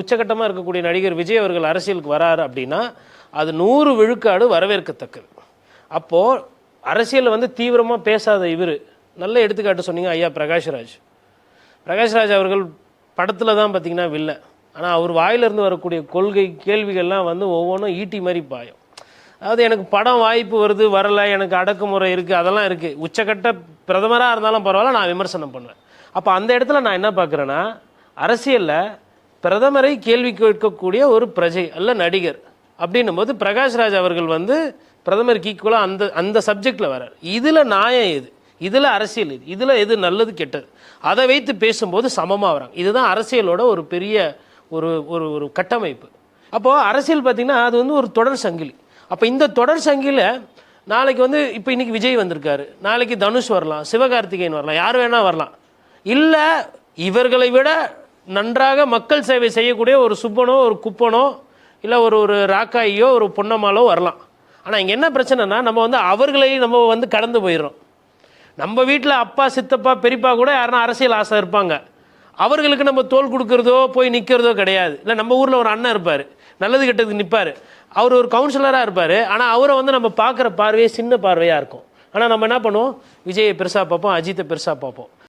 உச்சகட்டமாக இருக்கக்கூடிய நடிகர் விஜய் அவர்கள் அரசியலுக்கு வராரு அப்படின்னா அது நூறு விழுக்காடு வரவேற்கத்தக்கது. அப்போது அரசியலில் வந்து தீவிரமாக பேசாத இவர் நல்ல எடுத்துக்காட்டு சொன்னீங்க ஐயா பிரகாஷ்ராஜ். பிரகாஷ்ராஜ் அவர்கள் படத்தில் தான் பார்த்தீங்கன்னா வில்ல. ஆனால் அவர் வாயிலிருந்து வரக்கூடிய கொள்கை கேள்விகள்லாம் வந்து ஒவ்வொன்றும் ஈட்டி மாதிரி பாயும். அதாவது எனக்கு படம் வாய்ப்பு வருது வரல எனக்கு அடக்குமுறை இருக்குது அதெல்லாம் இருக்குது உச்சக்கட்ட பிரதமராக இருந்தாலும் பரவாயில்ல நான் விமர்சனம் பண்ணுவேன். அப்போ அந்த இடத்துல நான் என்ன பார்க்குறேன்னா அரசியலில் பிரதமரை கேள்வி கேட்கக்கூடிய ஒரு பிரஜை அல்ல நடிகர். அப்படின்னும் போது பிரகாஷ்ராஜ் அவர்கள் வந்து பிரதமருக்கு ஈக்குவலாக அந்த அந்த சப்ஜெக்டில் வரார் இதில் நியாயம் எது? இதில் அரசியல் இது இதில் எது நல்லது கெட்டது? அதை வைத்து பேசும்போது சமமாக வராங்க. இதுதான் அரசியலோட ஒரு பெரிய ஒரு ஒரு ஒரு கட்டமைப்பு. அப்போது அரசியல் பார்த்திங்கன்னா அது வந்து ஒரு தொடர் சங்கிலி. அப்போ இந்த தொடர் சங்கில நாளைக்கு வந்து இப்போ இன்றைக்கி விஜய் வந்திருக்காரு. நாளைக்கு தனுஷ் வரலாம் சிவகார்த்திகேயன் வரலாம் யார் வேணால் வரலாம். இல்லை இவர்களை விட நன்றாக மக்கள் சேவை செய்யக்கூடிய ஒரு சுப்பனோ ஒரு குப்பனோ இல்லை ஒரு ஒரு ராக்காயியோ ஒரு பொன்னம்மாலோ வரலாம். ஆனால் இங்கே என்ன பிரச்சனைனா நம்ம வந்து அவர்களையும் நம்ம வந்து கடந்து போயிடுறோம். நம்ம வீட்டில் அப்பா சித்தப்பா பெரியப்பா கூட யாருன்னா அரசியல் ஆசை இருப்பாங்க. அவர்களுக்கு நம்ம தோல் கொடுக்குறதோ போய் நிற்கிறதோ கிடையாது. இல்லை நம்ம ஊரில் ஒரு அண்ணன் இருப்பார். நல்லது கெட்டதுக்கு நிற்பார் அவர் ஒரு கவுன்சிலராக இருப்பார். ஆனால் அவரை வந்து நம்ம பார்க்குற பார்வையே சின்ன பார்வையாக இருக்கும். ஆனால் நம்ம என்ன பண்ணுவோம்? விஜயை பெருசாக பார்ப்போம் அஜித்தை பெருசாக பார்ப்போம்.